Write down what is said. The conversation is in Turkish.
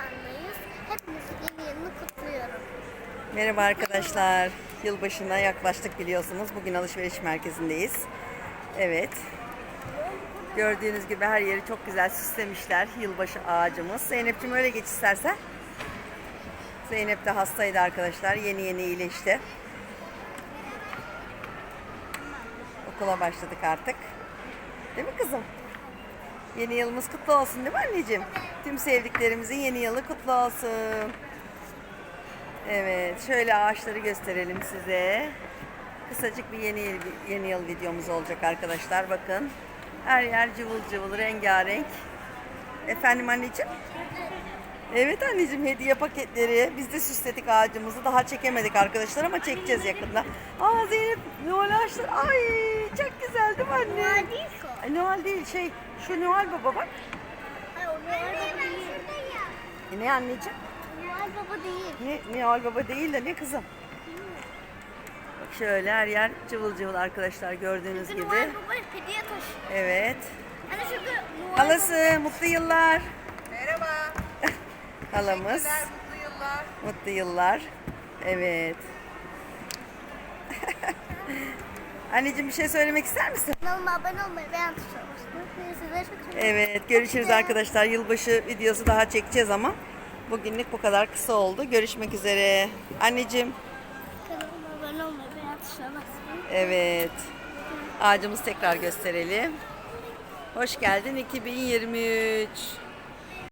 Hakan'dayız. Hepinizi yeni yılını kutluyorum. Merhaba arkadaşlar. Yılbaşına yaklaştık biliyorsunuz. Bugün alışveriş merkezindeyiz. Evet. Gördüğünüz gibi her yeri çok güzel süslemişler. Yılbaşı ağacımız. Zeynep'ciğim öyle geç istersen. Zeynep de hastaydı arkadaşlar. Yeni yeni iyileşti. Okula başladık artık. Değil mi kızım? Yeni yılımız kutlu olsun değil mi anneciğim? Tüm sevdiklerimizin yeni yılı kutlu olsun. Evet, şöyle ağaçları gösterelim size. Kısacık bir yeni yıl, yeni yıl videomuz olacak arkadaşlar. Bakın. Her yer cıvıl cıvıl, rengarenk. Efendim anneciğim? Evet anneciğim hediye paketleri. Biz de süsledik ağacımızı. Daha çekemedik arkadaşlar ama çekeceğiz yakında. Aa Zeynep Noel ağaçları. Ay çok güzel değil mi anne? Ay, Noel değil şey şu Noel Baba bak. Hayır o Noel Baba değil. E, ne anneciğim? Noel Baba değil. Ne Noel Baba değil de ne kızım? Bak şöyle her yer cıvıl cıvıl arkadaşlar gördüğünüz Çünkü gibi. Noel Baba hediye taşı. Evet. Hani çünkü Noel Halası mutlu yıllar. Merhaba. Halamız mutlu yıllar. mutlu yıllar. Evet. Anneciğim bir şey söylemek ister misin? Kanalıma abone olmayı, çok seviyorum. Evet görüşürüz arkadaşlar. Yılbaşı videosu daha çekeceğiz ama bugünlük bu kadar kısa oldu. Görüşmek üzere. Anneciğim Kanalıma abone olmayı, tuşuna basmayı. evet. Ağacımızı tekrar gösterelim. Hoş geldin 2023.